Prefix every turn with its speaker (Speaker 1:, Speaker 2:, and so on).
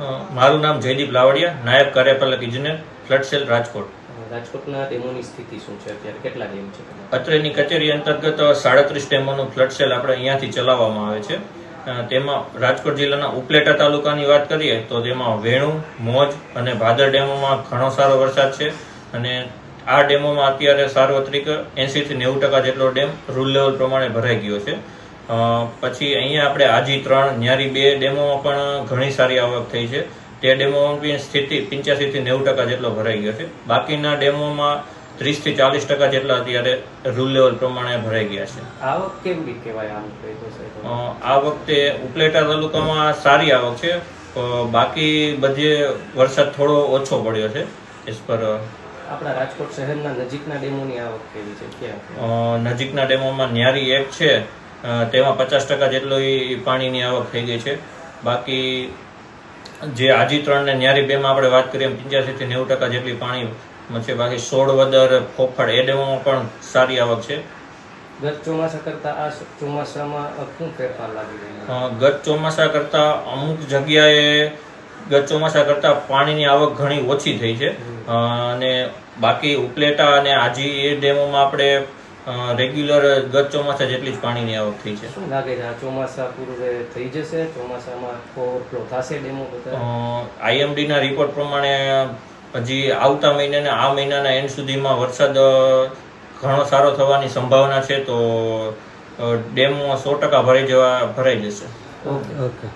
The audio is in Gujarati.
Speaker 1: મારું નામ જયદીપ લાવડિયા નાયબ કાર્યપાલક ઇજનેર ફ્લડસેલ રાજકોટ.
Speaker 2: રાજકોટના ડેમોની સ્થિતિ શું છે? અત્યારે કેટલા ડેમ છે
Speaker 1: અત્રેની કચેરી અંતર્ગત સાડત્રીસ ડેમોનું ફ્લડ સેલ આપણે અહીંયાથી ચલાવવામાં આવે છે. તેમાં રાજકોટ જિલ્લાના ઉપલેટા તાલુકાની વાત કરીએ તો તેમાં વેણુ મોજ અને ભાદર ડેમોમાં ઘણો સારો વરસાદ છે. અને આ ડેમોમાં અત્યારે સાર્વત્રિક એંસી થી નેવું ટકા જેટલો ડેમ રૂલ લેવલ પ્રમાણે ભરાઈ ગયો છે. પછી અહીંયા આપણે આજી ત્રણ ન્યારી બે ડેમોમાં પણ ઘણી સારી આવક થઈ છે. તે ડેમોમાં બી સ્થિતિ પંચ્યાસીથી નેવું ટકા જેટલો ભરાઈ ગયો છે. બાકીના ડેમોમાં ત્રીસથી ચાલીસ ટકા જેટલા અત્યારે રૂલ લેવલ પ્રમાણે ભરાઈ ગયા છે.
Speaker 2: આવક કેવી કહેવાય આમ
Speaker 1: આ વખતે ઉપલેટા તાલુકામાં સારી આવક છે. બાકી બધે વરસાદ થોડો ઓછો પડ્યો છે એસ પર
Speaker 2: આપણા રાજકોટ શહેરના નજીકના ડેમોની આવક કેવી છે? ક્યાં
Speaker 1: નજીકના ડેમોમાં ન્યારી એક છે. તેમાં પચાસ ટકા જેટલી પાણીની આવક થઈ ગઈ છે. બાકી જે આજી ત્રણ ને ન્યારી બેમાં આપણે વાત કરીએ પંચ્યાસી થી નેવું ટકા જેટલી પાણી છે બાકી સોળ વદર ફોફળ એ ડેમોમાં પણ સારી આવક છે.
Speaker 2: ગત ચોમાસા કરતા આ ચોમાસામાં શું ફેરફાર લાગી રહ્યો
Speaker 1: ગત ચોમાસા કરતા અમુક જગ્યાએ ગત ચોમાસા કરતા પાણીની આવક ઘણી ઓછી થઈ છે. અને બાકી ઉપલેટા અને આજી એ ડેમોમાં આપણે રેગ્યુલર ગત ચોમાસા જેટલી જ પાણીની આવક થઈ છે?
Speaker 2: શું લાગે છે? આ ચોમાસા પૂરું થઈ જશે ચોમાસામાં ઓવરફ્લો થશે ડેમો બધા
Speaker 1: આઈએમડી ના રિપોર્ટ પ્રમાણે હજી આવતા મહિને ને આ મહિનાના એન્ડ સુધીમાં વરસાદ ઘણો સારો થવાની સંભાવના છે તો ડેમમાં સો ટકા ભરાઈ જવા ભરાઈ જશે.
Speaker 2: ઓકે.
Speaker 3: ઓકે.